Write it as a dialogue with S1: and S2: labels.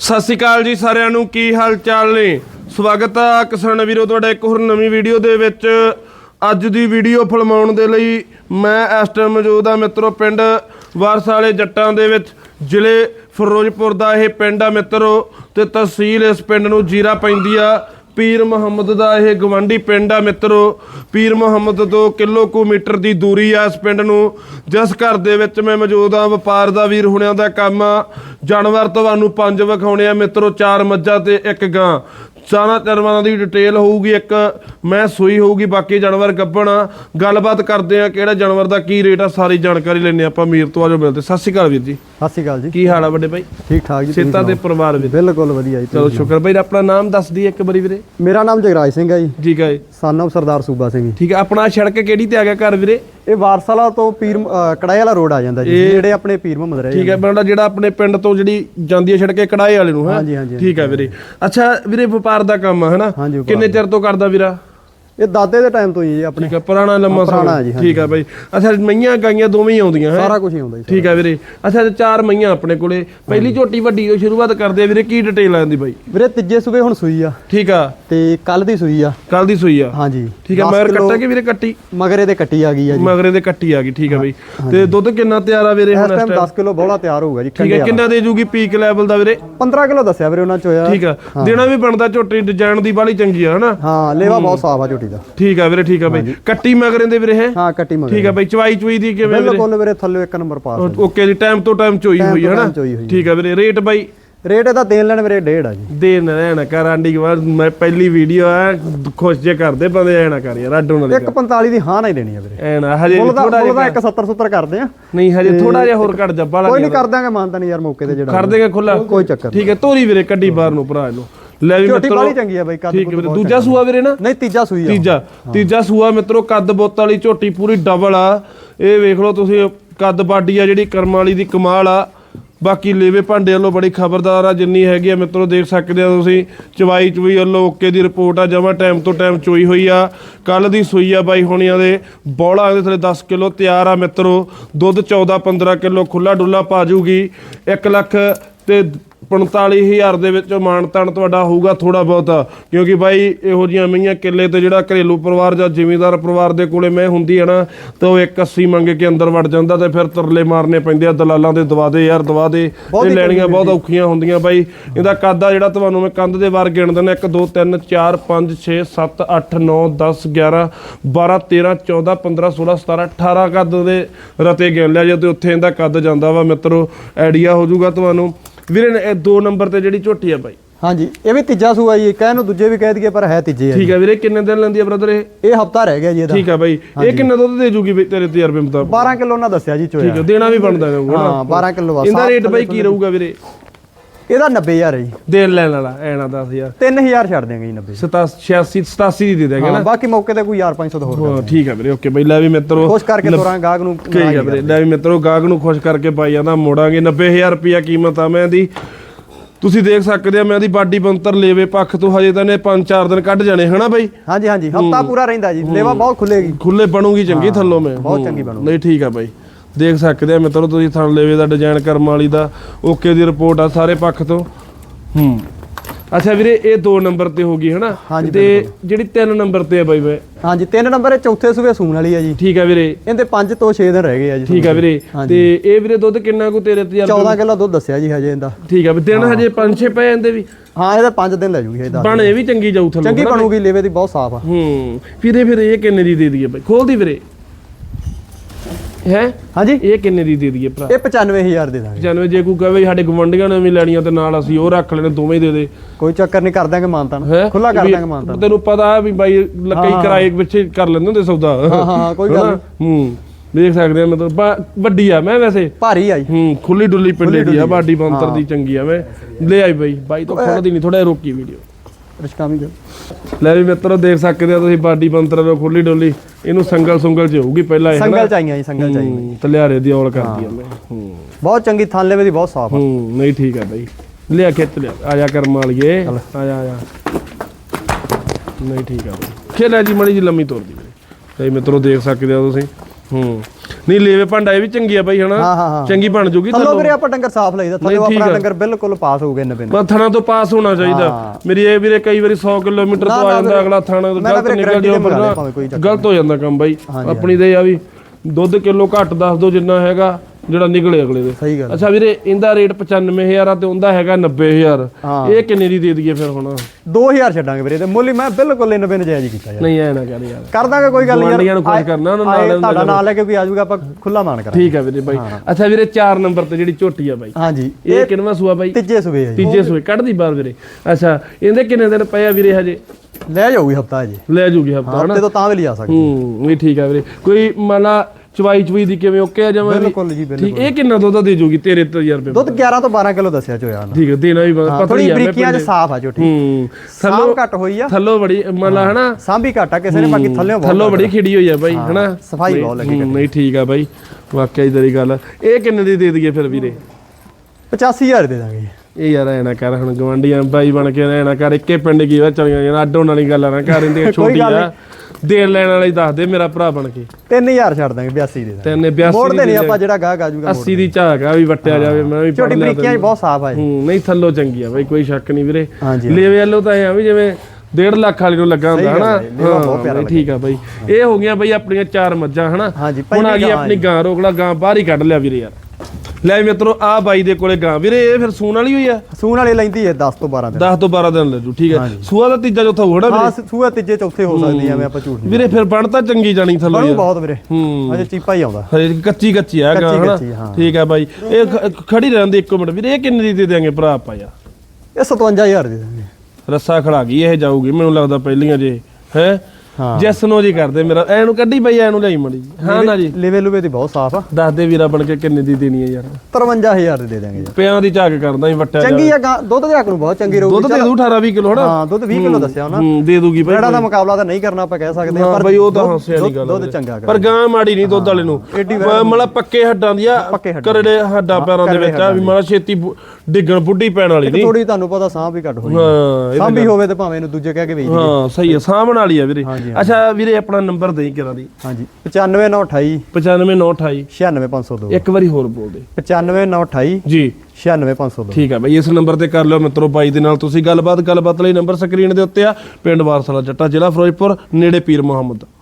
S1: ਸਤਿ ਸ਼੍ਰੀ ਅਕਾਲ ਜੀ ਸਾਰਿਆਂ ਨੂੰ ਕੀ ਹਾਲ ਚਾਲ ਨੇ ਸਵਾਗਤ ਆ ਕਿਸਾਨ ਵੀਰੋ ਤੁਹਾਡਾ ਇੱਕ ਹੋਰ ਨਵੀਂ ਵੀਡੀਓ ਦੇ ਵਿੱਚ ਅੱਜ ਦੀ ਵੀਡੀਓ ਫਿਲਮਾਉਣ ਦੇ ਲਈ ਮੈਂ ਇਸ ਟਾਈਮ ਮੌਜੂਦ ਆ ਮਿੱਤਰੋ ਪਿੰਡ ਵਾਰਸ ਵਾਲੇ ਜੱਟਾਂ ਦੇ ਵਿੱਚ ਜ਼ਿਲ੍ਹੇ ਫਿਰੋਜ਼ਪੁਰ ਦਾ ਇਹ ਪਿੰਡ ਆ ਮਿੱਤਰੋ ਤੇ ਤਹਿਸੀਲ ਇਸ ਪਿੰਡ ਨੂੰ ਜੀਰਾ ਪੈਂਦੀ ਆ ਪੀਰ ਮੁਹੰਮਦ ਦਾ ਇਹ ਗਵਾਂਢੀ ਪਿੰਡ ਆ ਮਿੱਤਰੋ ਪੀਰ ਮੁਹੰਮਦ ਤੋਂ ਮੀਟਰ ਦੀ ਦੂਰੀ ਆ ਇਸ ਪਿੰਡ ਨੂੰ ਜਿਸ ਘਰ ਦੇ ਵਿੱਚ ਮੈਂ ਮੌਜੂਦ ਆ ਵਪਾਰ ਦਾ ਵੀਰ ਹੁਣਿਆਂ ਦਾ ਕੰਮ ਆ ਜਾਨਵਰ ਤੁਹਾਨੂੰ ਪੰਜ ਵਿਖਾਉਣੇ ਆ ਮਿੱਤਰੋ ਚਾਰ ਮੱਝਾਂ ਤੇ ਇੱਕ ਗਾਂ ਸਾਰਾ ਜਾਨਵਰਾਂ ਦੀ ਡਿਟੇਲ ਹੋਊਗੀ ਇੱਕ ਮੈਂ ਸੂਈ ਹੋਊਗੀ ਬਾਕੀ ਜਾਨਵਰ ਗੱਭਣ ਗੱਲਬਾਤ ਕਰਦੇ ਆ ਕਿਹੜਾ ਜਾਨਵਰ ਦਾ ਕੀ ਰੇਟ ਆ ਸਾਰੀ ਜਾਣਕਾਰੀ ਲੈਣੇ ਆਪਾਂ ਮੀਰ ਤੋਂ ਆਜੋ ਮਿਲਦੇ ਸਤਿ ਸ਼੍ਰੀ ਅਕਾਲ ਵੀਰ ਜੀ ਸਤਿ ਸ਼੍ਰੀ ਅਕਾਲ ਜੀ ਕੀ ਹਾਲ ਆ ਵੱਡੇ ਭਾਈ
S2: ਠੀਕ ਠਾਕ ਜੀ ਸੇਤਾ ਦੇ ਪਰਿਵਾਰ ਵਿੱਚ ਬਿਲਕੁਲ ਵਧੀਆ ਜੀ ਚਲੋ ਸ਼ੁਕਰ
S1: ਭਾਈ ਆਪਣਾ ਨਾਮ ਦੱਸ ਦਈਏ ਇੱਕ ਵਾਰੀ ਵੀਰੇ
S2: ਮੇਰਾ ਨਾਮ ਜਗਰਾਜ ਸਿੰਘ ਹੈ ਜੀ ਠੀਕ ਹੈ ਜੀ ਸਰਦਾਰ ਸੂਬਾ ਸਿੰਘ ਠੀਕ ਹੈ
S1: ਆਪਣਾ ਸੜਕ ਕਿਹੜੀ ਤੇ ਆ ਗਿਆ ਘਰ ਵੀਰੇ ਇਹ ਵਾਰਸਾਲਾ
S2: ਤੋਂ ਪੀਰ ਕੜਾਏ ਵਾਲਾ ਰੋਡ ਆ ਜਾਂਦਾ ਜੀ ਜਿਹੜੇ ਆਪਣੇ ਪੀਰ
S1: ਮੁਹੰਮਦ ਰਹੇ ਠੀਕ ਹੈ ਬਰੰਡਾ ਜਿਹੜਾ ਆਪਣੇ ਪਿੰਡ ਤੋਂ ਜਿਹੜੀ ਜਾਂਦੀ ਹੈ ਛੜ ਕੇ ਕੜਾਏ ਵਾਲੇ ਨੂੰ ਹੈ ਠੀਕ ਹੈ ਵੀਰੇ ਅੱਛਾ ਵੀਰੇ ਵਪਾਰ ਦਾ ਕੰਮ ਹੈ ਨਾ ਕਿੰਨੇ ਚਿਰ ਤੋਂ ਕਰਦਾ ਵੀਰਾ ਇਹ ਦਾਦੇ ਦੇ ਟਾਈਮ ਤੋਂ ਹੀ ਜੀ ਆਪਣੇ ਠੀਕ ਹੈ ਪੁਰਾਣਾ ਲੰਮਾ ਪੁਰਾਣਾ ਠੀਕ ਹੈ ਬਾਈ ਅੱਛਾ ਮਈਆਂ ਗਾਈਆਂ ਦੋਵੇਂ ਹੀ ਆਉਂਦੀਆਂ ਹੈ ਸਾਰਾ ਕੁਝ ਹੀ ਆਉਂਦਾ ਜੀ ਠੀਕ ਹੈ ਵੀਰੇ ਅੱਛਾ ਤੇ ਚਾਰ ਮਈਆਂ ਆਪਣੇ ਕੋਲੇ ਪਹਿਲੀ ਝੋਟੀ ਵੱਡੀ ਤੋਂ ਸ਼ੁਰੂਆਤ ਕਰਦੇ ਆ ਵੀਰੇ ਕੀ ਡਿਟੇਲ ਆਂਦੀ ਬਾਈ
S2: ਵੀਰੇ ਤੀਜੇ ਸੂਬੇ ਹੁਣ ਸੂਈ ਆ ਠੀਕ ਆ ਤੇ ਕੱਲ ਦੀ ਸੂਈ ਆ ਕੱਲ ਦੀ ਸੂਈ ਆ ਹਾਂਜੀ ਠੀਕ ਆ ਮਗਰ ਕੱਟਾ ਕਿ
S1: ਵੀਰੇ ਕੱਟੀ ਮਗਰੇ ਦੇ ਕੱਟੀ ਆ ਗਈ ਆ ਜੀ ਮਗਰੇ ਦੇ ਕੱਟੀ ਆ ਗਈ ਠੀਕ ਆ ਬਾਈ ਤੇ ਦੁੱਧ ਕਿੰਨਾ ਤਿਆਰ ਆ ਵੀਰੇ ਹੁਣ ਇਸ ਟਾਈਮ 10
S2: ਕਿਲੋ ਬੋਲਾ ਤਿਆਰ ਹੋਊਗਾ ਜੀ ਠੀਕ ਆ ਕਿੰਨਾ
S1: ਦੇ ਜੂਗੀ ਪੀਕ ਲੈਵਲ ਦਾ ਵੀਰੇ
S2: 15 ਕਿਲੋ ਦੱਸਿਆ ਵੀਰੇ ਉਹਨਾਂ ਚ ਹੋਇਆ ਠੀਕ ਆ ਦੇਣਾ ਵੀ ਬਣਦਾ
S1: ਝੋਟੀ ਡਿਜ਼ਾਈਨ ਦੀ ਬਾਲੀ ਚੰਗੀ ਆ ਹਨਾ ਹਾਂ ਲੇਵਾ ਬਹੁਤ ਸਾਫ ਆ ਝੋਟੀ ਪਾਰਟੀ ਦਾ ਠੀਕ ਆ ਵੀਰੇ ਠੀਕ ਆ ਬਾਈ ਕੱਟੀ ਮਗਰ ਇਹਦੇ ਵੀਰੇ ਹੈ ਹਾਂ ਕੱਟੀ ਮਗਰ ਠੀਕ ਆ ਬਾਈ ਚਵਾਈ ਚੁਈ ਦੀ ਕਿਵੇਂ ਵੀਰੇ ਬਿਲਕੁਲ
S2: ਵੀਰੇ ਥੱਲੇ ਇੱਕ ਨੰਬਰ ਪਾਸ
S1: ਓਕੇ ਜੀ ਟਾਈਮ ਤੋਂ ਟਾਈਮ ਚੋਈ ਹੋਈ ਹੈ ਨਾ ਠੀਕ ਆ ਵੀਰੇ ਰੇਟ ਬਾਈ
S2: ਰੇਟ ਇਹਦਾ ਦੇਣ ਲੈਣ ਵੀਰੇ ਡੇਢ ਆ ਜੀ
S1: ਦੇਣ ਲੈਣ ਕਰ ਆਂਡੀ ਵਾਰ ਮੈਂ ਪਹਿਲੀ ਵੀਡੀਓ ਆ ਖੁਸ਼ ਜੇ ਕਰਦੇ ਬੰਦੇ ਐਣਾ ਕਰ ਯਾਰ ਅੱਡੋਂ
S2: ਨਾਲ 1.45 ਦੀ ਹਾਂ ਨਹੀਂ ਦੇਣੀ ਆ ਵੀਰੇ ਐਣਾ ਹਜੇ ਥੋੜਾ ਜਿਹਾ 1.70 70 ਕਰਦੇ ਆ ਨਹੀਂ ਹਜੇ ਥੋੜਾ ਜਿਹਾ ਹੋਰ ਘਟ ਜਾ ਬਾਲਾ ਕੋਈ ਨਹੀਂ ਕਰ ਦਾਂਗੇ ਮੰਨਦਾ ਨਹੀਂ ਯਾਰ ਮੌਕੇ ਤੇ ਜਿਹੜਾ ਕਰ ਦੇਗਾ ਖੁੱਲਾ ਕੋਈ ਚੱਕਰ ਠੀਕ ਹੈ
S1: ਤੋਰੀ ਵੀਰੇ ਕੱਢੀ ਬਾਹਰ ਨੂੰ ਭਰਾ ਇਹਨੂੰ ਲੈ ਵੀ ਝੋਟੀ ਛੋਟੀ ਬੜੀ ਚੰਗੀ
S2: ਆ ਬਾਈ ਕੱਦ ਠੀਕ ਹੈ ਦੂਜਾ
S1: ਸੂਆ ਵੀਰੇ ਨਾ ਨਹੀਂ ਤੀਜਾ ਸੂਈ ਆ ਤੀਜਾ ਤੀਜਾ ਸੂਆ ਮਿੱਤਰੋ ਕੱਦ ਬੋਤ ਵਾਲੀ ਝੋਟੀ ਪੂਰੀ ਡਬਲ ਆ ਇਹ ਵੇਖ ਲਓ ਤੁਸੀਂ ਕੱਦ ਬਾਡੀ ਆ ਜਿਹੜੀ ਕਰਮਾਂ ਵਾਲੀ ਦੀ ਕਮਾਲ ਆ ਬਾਕੀ ਲੇਵੇ ਭਾਂਡੇ ਵੱਲੋਂ ਬੜੀ ਖਬਰਦਾਰ ਆ ਜਿੰਨੀ ਹੈਗੀ ਆ ਮਿੱਤਰੋ ਦੇਖ ਸਕਦੇ ਆ ਤੁਸੀਂ ਚਵਾਈ ਚਵੀ ਵੱਲੋਂ ਓਕੇ ਦੀ ਰਿਪੋਰਟ ਆ ਜਮਾ ਟਾਈਮ ਤੋਂ ਟਾਈਮ ਚੋਈ ਹੋਈ ਆ ਕੱਲ ਦੀ ਸੂਈ ਆ ਬਾਈ ਹੋਣੀਆਂ ਦੇ ਬੋਲਾ ਇਹਦੇ ਥਲੇ 10 ਕਿਲੋ ਤਿਆਰ ਆ ਮਿੱਤਰੋ ਦੁੱਧ 14 15 ਕਿਲੋ ਖੁੱਲਾ ਡੁੱਲਾ ਪਾ ਜੂਗੀ 1 ਲੱਖ ਤੇ 45000 ਦੇ ਵਿੱਚੋਂ ਮਾਨਤਾਨ ਤੁਹਾਡਾ ਹੋਊਗਾ ਥੋੜਾ ਬਹੁਤ ਕਿਉਂਕਿ ਬਾਈ ਇਹੋ ਜੀਆਂ ਮਈਆਂ ਕਿੱਲੇ ਤੇ ਜਿਹੜਾ ਘਰੇਲੂ ਪਰਿਵਾਰ ਜਾਂ ਜ਼ਿਮੀਂਦਾਰ ਪਰਿਵਾਰ ਦੇ ਕੋਲੇ ਮੈਂ ਹੁੰਦੀ ਹੈ ਨਾ ਤਾਂ ਉਹ 180 ਮੰਗ ਕੇ ਅੰਦਰ ਵੜ ਜਾਂਦਾ ਤੇ ਫਿਰ ਤਰਲੇ ਮਾਰਨੇ ਪੈਂਦੇ ਆ ਦਲਾਲਾਂ ਦੇ ਦਵਾ ਦੇ ਯਾਰ ਦਵਾ ਦੇ ਇਹ ਲੈਣੀਆਂ ਬਹੁਤ ਔਖੀਆਂ ਹੁੰਦੀਆਂ ਬਾਈ ਇਹਦਾ ਕਾਦਾ ਜਿਹੜਾ ਤੁਹਾਨੂੰ ਮੈਂ ਕੰਧ ਦੇ ਵਾਰ ਗਿਣ ਦਿੰਦਾ 1 2 3 4 5 6 7 8 9 10 11 12 13 14 15 16 17 18 ਕੱਦ ਦੇ ਰਤੇ ਗਿਣ ਲਿਆ ਜੇ ਤੇ ਉੱਥੇ ਇਹਦਾ ਕੱਦ ਜਾਂਦਾ ਵਾ ਮਿੱਤਰੋ ਆਈਡੀਆ ਹੋ ਜਾਊਗਾ ਤੁਹਾਨੂੰ ਵੀਰੇ ਨੇ ਇਹ ਦੋ ਨੰਬਰ ਤੇ ਜਿਹੜੀ ਝੋਟੀ ਆ ਬਾਈ
S2: ਹਾਂਜੀ ਇਹ ਵੀ ਤੀਜਾ ਸੂਆ ਜੀ ਕਹਿਣ ਨੂੰ ਦੂਜੇ ਵੀ ਕਹਿ ਦਈਏ ਪਰ ਹੈ ਤੀਜੇ ਆ ਜੀ। ਠੀਕ
S1: ਆ ਵੀਰੇ ਕਿੰਨੇ ਦਿਨ ਲੈਂਦੀ ਆ ਬ੍ਰਦਰ ਇਹ ਇਹ ਹਫਤਾ ਰਹਿ
S2: ਗਿਆ ਜੀ ਇਹਦਾ ਠੀਕ ਆ ਬਾਈ ਇਹ ਕਿੰਨਾ ਦੁੱਧ ਦੇ ਜੂਗੀ ਬਈ ਤੇਰੇ ਤਜਰਬੇ ਮੁਤਾਬਕ 12 ਕਿਲੋ ਨਾ ਦੱਸਿਆ ਜੀ ਚੋਇਆ ਠੀਕ ਆ ਦੇਣਾ ਵੀ ਬਣਦਾ ਹੈ ਹਾਂ 12 ਕਿਲੋ ਆ ਇਹਦਾ ਰੇਟ ਬਾਈ ਕੀ ਰਹੂਗਾ ਵੀਰੇ ਇਹਦਾ 90000 ਹੈ ਜੀ ਦੇਣ ਲੈਣ ਵਾਲਾ ਐਣਾ 10000 3000 ਛੱਡ ਦੇਾਂਗੇ ਜੀ 90 87 87 ਦੀ ਦੇ ਦੇਗਾ ਨਾ ਬਾਕੀ ਮੌਕੇ ਤੇ ਕੋਈ 1500 ਦਾ ਹੋਰ
S1: ਠੀਕ ਹੈ ਵੀਰੇ ਓਕੇ ਬਈ ਲੈ ਵੀ ਮਿੱਤਰੋ ਖੁਸ਼ ਕਰਕੇ ਤੋਰਾਂ
S2: ਗਾਗ ਨੂੰ ਠੀਕ ਹੈ ਵੀਰੇ
S1: ਲੈ ਵੀ ਮਿੱਤਰੋ ਗਾਗ ਨੂੰ ਖੁਸ਼ ਕਰਕੇ ਪਾਈ ਜਾਂਦਾ ਮੋੜਾਂਗੇ 90000 ਰੁਪਿਆ ਕੀਮਤ ਆ ਮੈਂ ਦੀ ਤੁਸੀਂ ਦੇਖ ਸਕਦੇ ਆ ਮੈਂ ਦੀ ਬਾਡੀ ਬੰਤਰ ਲੇਵੇ ਪੱਖ ਤੋਂ ਹਜੇ ਤਾਂ ਨੇ 5-4 ਦਿਨ ਕੱਢ ਜਾਣੇ ਹਨਾ ਬਾਈ
S2: ਹਾਂਜੀ ਹਾਂਜੀ ਹਫਤਾ ਪੂਰਾ ਰਹਿੰਦਾ ਜੀ ਲੇਵਾ ਬਹੁਤ
S1: ਖੁੱਲੇਗੀ ਖੁੱਲੇ ਬਣੂਗੀ ਚੰਗੀ ਥੱਲੋਂ ਮੈਂ ਬਹੁਤ ਚੰਗੀ ਬਣੂ ਨਹੀਂ ਠੀਕ ਆ ਬਾਈ ਦੇਖ ਸਕਦੇ ਆ ਮਿੱਤਰੋ ਤੁਸੀਂ ਥਣ ਲੇਵੇ ਦਾ ਡਿਜ਼ਾਈਨ ਕਰਮ ਵਾਲੀ ਦਾ ਓਕੇ ਦੀ ਰਿਪੋਰਟ ਆ ਸਾਰੇ ਪੱਖ ਤੋਂ ਹੂੰ ਅੱਛਾ ਵੀਰੇ ਇਹ 2 ਨੰਬਰ ਤੇ ਹੋ ਗਈ ਹਨਾ ਤੇ ਜਿਹੜੀ 3 ਨੰਬਰ ਤੇ ਆ ਬਾਈ ਬਾਈ ਹਾਂਜੀ 3 ਨੰਬਰ
S2: ਇਹ ਚੌਥੇ ਸੂਬੇ ਸੂਣ ਵਾਲੀ ਆ ਜੀ ਠੀਕ ਆ ਵੀਰੇ ਇਹਦੇ 5 ਤੋਂ 6 ਦਿਨ ਰਹਿ ਗਏ ਆ ਜੀ ਠੀਕ ਆ ਵੀਰੇ ਤੇ ਇਹ ਵੀਰੇ ਦੁੱਧ ਕਿੰਨਾ ਕੁ ਤੇਰੇ ਤੇ 14 ਕਿਲੋ ਦੁੱਧ ਦੱਸਿਆ ਜੀ ਹਜੇ ਇਹਦਾ ਠੀਕ ਆ ਵੀ ਦਿਨ ਹਜੇ 5-6 ਪਏ ਜਾਂਦੇ ਵੀ ਹਾਂ ਇਹਦਾ 5 ਦਿਨ ਲੈ ਜੂਗੀ ਇਹਦਾ ਬਣ
S1: ਵੀ ਚੰਗੀ ਜਾਊ ਥੱਲੇ ਚੰਗੀ ਬਣੂਗੀ ਲੇਵੇ ਦੀ ਬਹੁਤ ਸਾਫ਼ ਆ ਹੂੰ ਇਹ ਫਿਰ ਇਹ ਕਿੰਨੇ ਦੀ ਦੇ ਦਈਏ ਬਾਈ ਖੋਲਦੀ ਵੀਰੇ ਹੈ ਹਾਂਜੀ ਇਹ ਕਿੰਨੇ ਦੀ ਦੇ ਦਈਏ ਭਰਾ ਇਹ
S2: 95000 ਦੇ ਦਾਂਗੇ
S1: 95 ਜੇ ਕੋਈ ਕਹੇ ਸਾਡੇ ਗਵੰਡੀਆਂ ਨੇ ਵੀ ਲੈਣੀਆਂ ਤੇ ਨਾਲ ਅਸੀਂ ਉਹ ਰੱਖ ਲੈਣੇ ਦੋਵੇਂ ਦੇ ਦੇ ਕੋਈ
S2: ਚੱਕਰ ਨਹੀਂ ਕਰ ਦਾਂਗੇ ਮਾਨਤਾ ਨੂੰ ਖੁੱਲਾ ਕਰ ਦਾਂਗੇ ਮਾਨਤਾ
S1: ਤੈਨੂੰ ਪਤਾ ਵੀ ਬਾਈ ਲੱਕਈ ਕਿਰਾਏ ਪਿੱਛੇ ਕਰ ਲੈਂਦੇ ਹੁੰਦੇ ਸੌਦਾ ਹਾਂ, ਹਾਂ, ਕੋਈ ਗੱਲ ਹੂੰ ਦੇਖ ਸਕਦੇ ਆ ਮਤਲਬ ਵੱਡੀ ਆ ਮੈਂ ਵੈਸੇ ਭਾਰੀ ਆਈ ਹੂੰ ਖੁੱਲੀ ਡੁੱਲੀ ਪਿੰਡੇ ਦੀ ਆ ਬਾਡੀ ਬੰਤਰ ਦੀ ਚੰਗੀ ਆ ਮੈਂ ਲੈ ਆਈ ਬਾਈ ਬਾਈ ਤੋਂ ਖੋਲਦੀ ਨਹੀਂ ਥੋੜਾ ਰੋਕੀ ਵੀਡੀਓ ਰਿਸ਼ਕਾਮੀ ਜੀ ਲੈ ਵੀ ਮਿੱਤਰੋ ਦੇਖ ਸਕਦੇ ਆ ਤੁਸੀਂ ਬਾਡੀ ਬੰਤਰ ਦੇ ਖੁੱਲੀ ਡੋਲੀ ਇਹਨੂੰ ਸੰਗਲ ਸੰਗਲ ਚ ਹੋਊਗੀ ਪਹਿਲਾਂ ਇਹ ਸੰਗਲ ਚ ਆਈਆਂ ਜੀ ਸੰਗਲ ਚ ਆਈਆਂ ਤਲਿਆਰੇ ਦੀ ਔਲ ਕਰਦੀ ਆ ਮੈਂ
S2: ਹੂੰ ਬਹੁਤ ਚੰਗੀ ਥਾਲੇ ਦੀ ਬਹੁਤ ਸਾਫ ਆ ਹੂੰ ਨਹੀਂ ਠੀਕ ਆ ਬਾਈ
S1: ਲਿਆ ਖਿੱਚ ਲਿਆ ਆ ਜਾ ਕਰ ਮਾਲੀਏ ਆ ਜਾ ਆ ਜਾ ਨਹੀਂ ਠੀਕ ਆ ਬਾਈ ਖੇਲਾ ਜੀ ਮਣੀ ਜੀ ਲੰਮੀ ਤੋਰਦੀ ਤੇ ਮਿੱਤਰੋ ਦੇਖ ਸਕਦੇ ਆ ਤੁਸੀਂ ਹੂੰ ਨਹੀਂ ਲੇਵੇ ਭਾਂਡਾ ਇਹ ਵੀ ਚੰਗੀ ਆ ਬਾਈ ਹਨਾ ਚੰਗੀ ਬਣ ਜੂਗੀ ਥੱਲੋਂ ਵੀਰੇ ਆਪਾਂ
S2: ਡੰਗਰ ਸਾਫ਼ ਲਈਦਾ ਥੱਲੋਂ ਆਪਣਾ ਡੰਗਰ ਬਿਲਕੁਲ ਪਾਸ ਹੋਊਗਾ ਨਵੇਂ ਨਵੇਂ ਥਣਾ
S1: ਤੋਂ ਪਾਸ ਹੋਣਾ ਚਾਹੀਦਾ ਮੇਰੀ ਇਹ ਵੀਰੇ ਕਈ ਵਾਰੀ 100 ਕਿਲੋਮੀਟਰ ਤੋਂ ਆ ਜਾਂਦਾ ਅਗਲਾ ਥਣਾ ਗਲਤ ਨਿਕਲ ਜਾਂਦਾ ਗਲਤ ਹੋ ਜਾਂਦਾ ਕੰਮ ਬਾਈ ਆਪਣੀ ਦੇ ਆ ਵੀ ਦੁੱਧ ਕਿਲੋ ਘੱਟ ਦੱਸ ਦਿਓ ਜਿੰਨਾ ਹੈਗਾ ਜਿਹੜਾ ਨਿਕਲੇ ਅਗਲੇ ਦੇ ਸਹੀ ਗੱਲ ਅੱਛਾ ਵੀਰੇ ਇਹਦਾ ਰੇਟ 95000 ਆ ਤੇ ਉਹਦਾ ਹੈਗਾ 90000 ਇਹ ਕਿੰਨੇ ਦੀ ਦੇ ਦਈਏ ਫਿਰ
S2: ਹੁਣ 2000 ਛੱਡਾਂਗੇ ਵੀਰੇ ਤੇ ਮੁੱਲ ਮੈਂ ਬਿਲਕੁਲ 90 ਨਜਾਇਜ਼ ਕੀਤਾ ਯਾਰ ਨਹੀਂ ਐ ਨਾ ਕਰ ਯਾਰ ਕਰ ਦਾਂਗੇ ਕੋਈ ਗੱਲ ਨਹੀਂ ਯਾਰ ਨੂੰ ਕੁਝ ਕਰਨਾ ਉਹਨਾਂ ਨਾਲ ਤੁਹਾਡਾ ਨਾਲ ਲੈ ਕੇ ਕੋਈ ਆਜੂਗਾ ਆਪਾਂ ਖੁੱਲਾ ਮਾਨ ਕਰਾਂਗੇ ਠੀਕ ਹੈ ਵੀਰੇ ਬਾਈ ਅੱਛਾ ਵੀਰੇ
S1: 4 ਨੰਬਰ ਤੇ ਜਿਹੜੀ ਝੋਟੀ ਆ ਬਾਈ ਹਾਂਜੀ ਇਹ ਕਿੰਨਵਾਂ ਸੂਆ ਬਾਈ ਤੀਜੇ ਸੂਏ ਹੈ ਤੀਜੇ ਸੂਏ ਕੱਢਦੀ ਬਾਅਦ ਵੀਰੇ ਅੱਛਾ ਇਹਦੇ ਕਿੰਨੇ ਦਿਨ ਪਏ ਆ ਵੀਰੇ ਹਜੇ ਲੈ ਜਾਊਗੀ ਹਫਤਾ ਜੀ ਲੈ ਜਾਊਗੀ ਹਫਤਾ ਹਨਾ ਤੇ ਤਾਂ ਵੀ ਲਿਆ ਸਕਦੇ ਹੂੰ ਨਹੀਂ ਠੀਕ ਹੈ ਵੀਰੇ ਕੋਈ ਮਾਨਾ ਚਵਾਈ ਚਵਾਈ ਦੀ ਕਿਵੇਂ ਓਕੇ ਆ ਜਾਵੇ ਬਿਲਕੁਲ ਜੀ, ਬਿਲਕੁਲ। ਠੀਕ ਇਹ ਕਿੰਨਾ ਦੁੱਧ ਦੇ ਜੂਗੀ ਤੇਰੇ ਤਜਰਬੇ ਦੁੱਧ
S2: 11 ਤੋਂ 12 ਕਿਲੋ ਦੱਸਿਆ ਚੋਇਆ ਨਾ ਠੀਕ ਹੈ ਦੇਣਾ ਵੀ ਪਤਾ ਥੋੜੀ ਬਰੀਕੀਆਂ 'ਚ ਸਾਫ਼ ਆ ਜੋ ਠੀਕ
S1: ਹੂੰ ਸਾਫ ਘਟ ਹੋਈ ਆ ਥੱਲੋ ਬੜੀ
S2: ਮਾਨਾ ਹਨਾ ਸਾਂਭੀ ਘੱਟ ਆ ਕਿਸੇ ਨੇ ਬਾਕੀ ਥੱਲੇ ਬਹੁਤ ਥੱਲੋ ਬੜੀ ਖਿੜੀ ਹੋਈ ਆ ਬਾਈ ਹਨਾ ਸਫਾਈ ਬਹੁਤ ਲੱਗੀ ਹੂੰ,
S1: ਨਹੀਂ ਠੀਕ ਆ ਬਾਈ ਵਾਕਿਆ ਹੀ ਤੇਰੀ ਗੱਲ ਇਹ ਕਿੰਨੇ ਦੀ ਦੇ ਦਈਏ ਫਿਰ ਵੀਰੇ 85000 ਦੇ ਦਾਂਗੇ ਇਹ ਯਾਰ ਐਨਾ ਕਰ ਹੁਣ ਗਵਾਂਢੀਆਂ ਬਾਈ ਬਣ ਕੇ ਐਨਾ ਕਰ ਇੱਕੇ ਪਿੰਡ ਕੀ ਵਾ ਚਲੀਆਂ ਜਾਣਾ ਅੱਡੋ ਨਾਲੀ ਗੱਲਾਂ ਨਾ ਕਰ ਇੰਦੀਆਂ ਛੋਟੀ ਆ ਦੇਣ ਲੈਣ ਵਾਲੇ ਦੱਸ ਦੇ ਮੇਰਾ ਭਰਾ ਬਣ ਕੇ 3000 ਛੱਡ ਦਾਂਗੇ 82 ਦੇ ਤੈਨੇ 82 ਮੋੜਦੇ ਨਹੀਂ ਆਪਾਂ
S2: ਜਿਹੜਾ ਗਾਹ ਗਾਜੂਗਾ 80
S1: ਦੀ ਝਾਕ ਆ ਵੀ ਵਟਿਆ ਜਾਵੇ ਮੈਂ ਵੀ ਛੋਟੀ ਬਰੀਕੀਆਂ ਬਹੁਤ ਸਾਫ ਆ ਹੂੰ ਨਹੀਂ ਥੱਲੋ ਚੰਗੀ ਆ ਬਾਈ ਕੋਈ ਸ਼ੱਕ ਨਹੀਂ ਵੀਰੇ ਲੇਵੇ ਵਾਲੋ ਤਾਂ ਐ ਆ ਵੀ ਜਿਵੇਂ 1.5 ਲੱਖ ਵਾਲੀ ਨੂੰ ਲੱਗਾ ਹੁੰਦਾ ਹਨਾ ਠੀਕ ਆ ਬਾਈ ਇਹ ਹੋ ਗਿਆ ਬਾਈ ਆਪਣੀਆਂ ਚਾਰ ਮੱਝਾਂ ਹਨਾ ਹੁਣ ਆ ਗਈ ਆਪਣੀ ਗਾਂ ਰੋਕਲਾ ਗਾਂ ਬਾਹਰ ਹੀ ਕੱਢ ਲਿਆ ਵੀਰੇ ਯਾਰ ਲੈ ਮਿੱਤਰੋ ਆ ਬਾਈ ਦੇ ਕੋਲੇ ਗਾਂ ਵੀਰੇ ਇਹ ਫਿਰ ਸੂਣ ਵਾਲੀ ਹੋਈ ਆ ਸੂਣ ਵਾਲੇ ਲੈਂਦੀ ਹੈ 10 ਤੋਂ 12 ਦਿਨ 10 ਤੋਂ 12 ਦਿਨ ਲੈ ਜੂ ਠੀਕ ਹੈ ਸੂਆ ਦਾ ਤੀਜਾ ਚੌਥਾ ਹੋੜਾ ਵੀਰੇ ਹਾਂ
S2: ਸੂਆ ਤੀਜੇ ਚੌਥੇ ਹੋ ਸਕਦੀ ਐਵੇਂ ਆਪਾਂ ਝੂਠ ਨਹੀਂ
S1: ਵੀਰੇ ਫਿਰ ਬਣ ਤਾਂ ਚੰਗੀ ਜਾਣੀ ਥੱਲੇ ਬਣ ਬਹੁਤ ਵੀਰੇ ਹਾਂ ਅਜੇ ਚੀਪਾ ਹੀ ਆਉਂਦਾ ਹਜੇ ਕੱਚੀ ਕੱਚੀ ਆ ਗਾਂ ਹਨਾ ਠੀਕ ਹੈ ਬਾਈ ਇਹ ਖੜੀ ਰਹਿੰਦੀ ਇੱਕ ਮਿੰਟ ਵੀਰੇ ਇਹ ਕਿੰਨੇ ਦੀ ਦੇ ਦੇਾਂਗੇ ਭਰਾ ਆਪਾਂ ਯਾਰ
S2: ਇਹ 57000
S1: ਦੇ ਦਾਂਗੇ ਰੱਸਾ ਖੜਾ ਗਈ ਇਹ ਜਾਊਗੀ ਮੈਨੂੰ ਲੱਗਦਾ ਪਹਿਲੀਆਂ ਜੇ ਹੈ ਜਿਸ ਨੂੰ ਜੀ ਕਰਦੇ ਮੇਰਾ ਐ ਨੂੰ ਕੱਢੀ ਪਈ ਐ ਨੂੰ ਲਈ ਮੜੀ ਹਾਂ ਨਾ ਜੀ ਲੇਵੇ ਲੂਵੇ ਤੇ ਬਹੁਤ ਸਾਫ ਆ ਦੱਸ ਦੇ ਵੀਰਾ ਬਣ ਕੇ ਕਿੰਨੇ ਦੀ ਦੇਣੀ ਹੈ ਯਾਰ
S2: 53000 ਦੇ ਦੇ ਦਾਂਗੇ ਯਾਰ
S1: ਪਿਆਂ ਦੀ ਝਾਕ ਕਰਦਾ ਹੀ ਵੱਟਿਆ ਚੰਗੀ
S2: ਆ ਦੁੱਧ ਦੇ ਆਕ ਨੂੰ ਬਹੁਤ ਚੰਗੀ ਰਹੂਗੀ ਦੁੱਧ ਦੇ ਦੂ 18
S1: 20 ਕਿਲੋ ਹਣਾ ਹਾਂ ਦੁੱਧ 20 ਕਿਲੋ ਦੱਸਿਆ ਉਹਨਾਂ ਦੇ ਦੂਗੀ ਭਾਈ ਜਿਹੜਾ ਦਾ
S2: ਮੁਕਾਬਲਾ ਤਾਂ ਨਹੀਂ ਕਰਨਾ ਆਪਾਂ ਕਹਿ ਸਕਦੇ ਹਾਂ ਪਰ ਬਈ ਉਹ ਤਾਂ ਹੱਸੇ ਵਾਲੀ ਗੱਲ ਦੁੱਧ ਚੰਗਾ ਕਰ ਪਰ
S1: ਗਾਂ ਮਾੜੀ ਨਹੀਂ ਦੁੱਧ ਵਾਲੇ ਨੂੰ ਮਤਲਬ ਪੱਕੇ ਹੱਡਾਂ ਦੀ ਆ ਕਰੜੇ ਹੱਡਾਂ ਪੈਰਾਂ ਦੇ ਵਿੱਚ ਆ ਵੀ ਮਾੜਾ ਛੇਤੀ ਡਿੱਗਣ ਬੁੱਢੀ ਪੈਣ ਵਾਲੀ ਨਹੀਂ ਥੋੜੀ
S2: ਤੁਹਾਨੂੰ ਪਤਾ ਸਾਹ ਵੀ ਘੱਟ ਹੋਈ
S1: ਹਾਂ
S2: ਸਾਹ ਵੀ ਹੋਵੇ ਤੇ ਭਾਵੇਂ ਇਹਨੂੰ ਦੂਜੇ ਕਹਿ ਕੇ ਵੇਚ ਦੇ ਹਾਂ
S1: ਸਹੀ ਹੈ ਸਾਹ ਬਣਾ ਲਈ ਆ ਵੀਰੇ ਹਾਂਜੀ ਅੱਛਾ ਵੀਰੇ ਆਪਣਾ ਨੰਬਰ ਦੇਈ
S2: ਕਿਰਾਂ ਦੀ ਹਾਂਜੀ 95928 95928 96502 ਇੱਕ ਵਾਰੀ ਹੋਰ ਬੋਲ ਦੇ 95928 ਜੀ 96502 ਠੀਕ
S1: ਹੈ ਭਾਈ ਇਸ ਨੰਬਰ ਤੇ ਕਰ ਲਿਓ ਮਿੱਤਰੋ ਭਾਈ ਦੇ ਨਾਲ ਤੁਸੀਂ ਗੱਲਬਾਤ ਗੱਲਬਾਤ ਲਈ ਨੰਬਰ ਸਕਰੀਨ ਦੇ ਉੱਤੇ ਆ ਪਿੰਡ ਵਾਰਸਲਾ ਜੱਟਾ ਜ਼ਿਲ੍ਹਾ ਫਿਰੋਜ਼ਪੁਰ ਨੇੜੇ ਪੀਰ ਮੁਹੰਮਦ